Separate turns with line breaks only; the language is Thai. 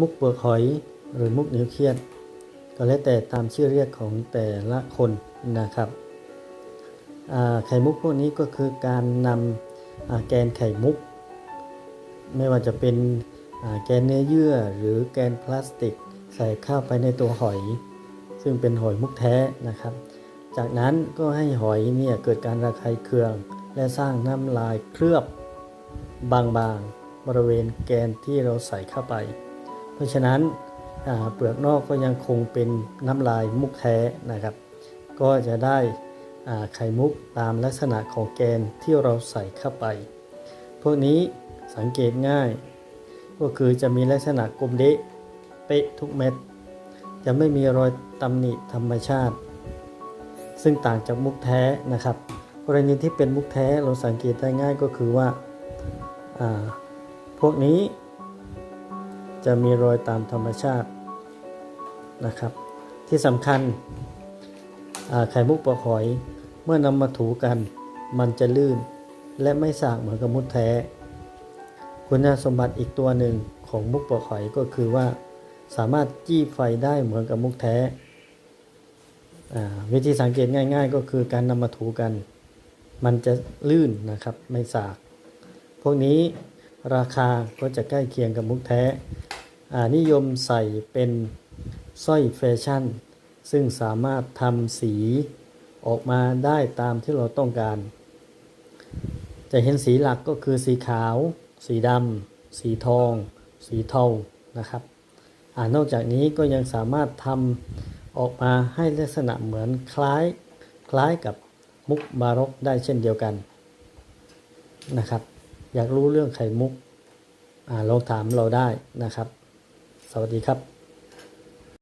มุกเปลือกหอยหรือมุกนิ้วเครียดก็แล้วแต่ตามชื่อเรียกของแต่ละคนนะครับไข่มุกพวกนี้ก็คือการนำแกนไข่มุก ไม่ว่าจะเป็นแกนเนื้อเยื่อหรือแกนพลาสติก ใส่เข้าไปในตัวหอย ซึ่งเป็นหอยมุกแท้นะครับ จากนั้นก็ให้หอยเนี่ยเกิดการระคายเคือง และสร้างน้ำลายเคลือบบางๆบริเวณแกนที่เราใส่เข้าไป เพราะฉะนั้นเปลือกนอกก็ยังคงเป็นน้ำลายมุกแท้นะครับ ก็จะได้ไข่มุกตามลักษณะของแกนที่เราใส่เข้าไป พวกนี้สังเกตง่าย ก็คือจะมีลักษณะกลมเดะเป๊ะทุกเม็ด จะไม่มีรอยตำหนิธรรมชาติ ซึ่งต่างจากมุกแท้นะครับ กรณีที่เป็นมุกแท้เราสังเกตได้ง่ายก็คือว่าพวกนี้ จะมีรอยตามธรรมชาตินะครับ ที่สำคัญไข่มุกปลอกหอยเมื่อนำมาถูกัน มันจะลื่น และไม่สากเหมือนกับมุกแท้ คุณสมบัติอีกตัวหนึ่งของมุกปลอกหอยก็คือว่า สามารถจี้ไฟได้เหมือนกับมุกแท้ วิธีสังเกตง่าย ๆ ก็คือการนำมาถูกัน มันจะลื่นนะครับไม่สาก พวกนี้ราคาก็จะใกล้เคียงกับมุกแท้ นิยมใส่เป็นสร้อยแฟชั่น ซึ่งสามารถทำสีออกมาได้ตามที่เราต้องการ จะเห็นสีหลักก็คือสีขาว สีดำสีทอง สีเทานะครับอนอกจากนี้ก็ยังสามารถทำออกมาให้ลักษณะเหมือนคล้ายคล้ายกับมุกบารกได้เช่นเดียวกันนะครับ อยากรู้เรื่องไข่มุกอลองถามเราได้นะครับ สวัสดีครับ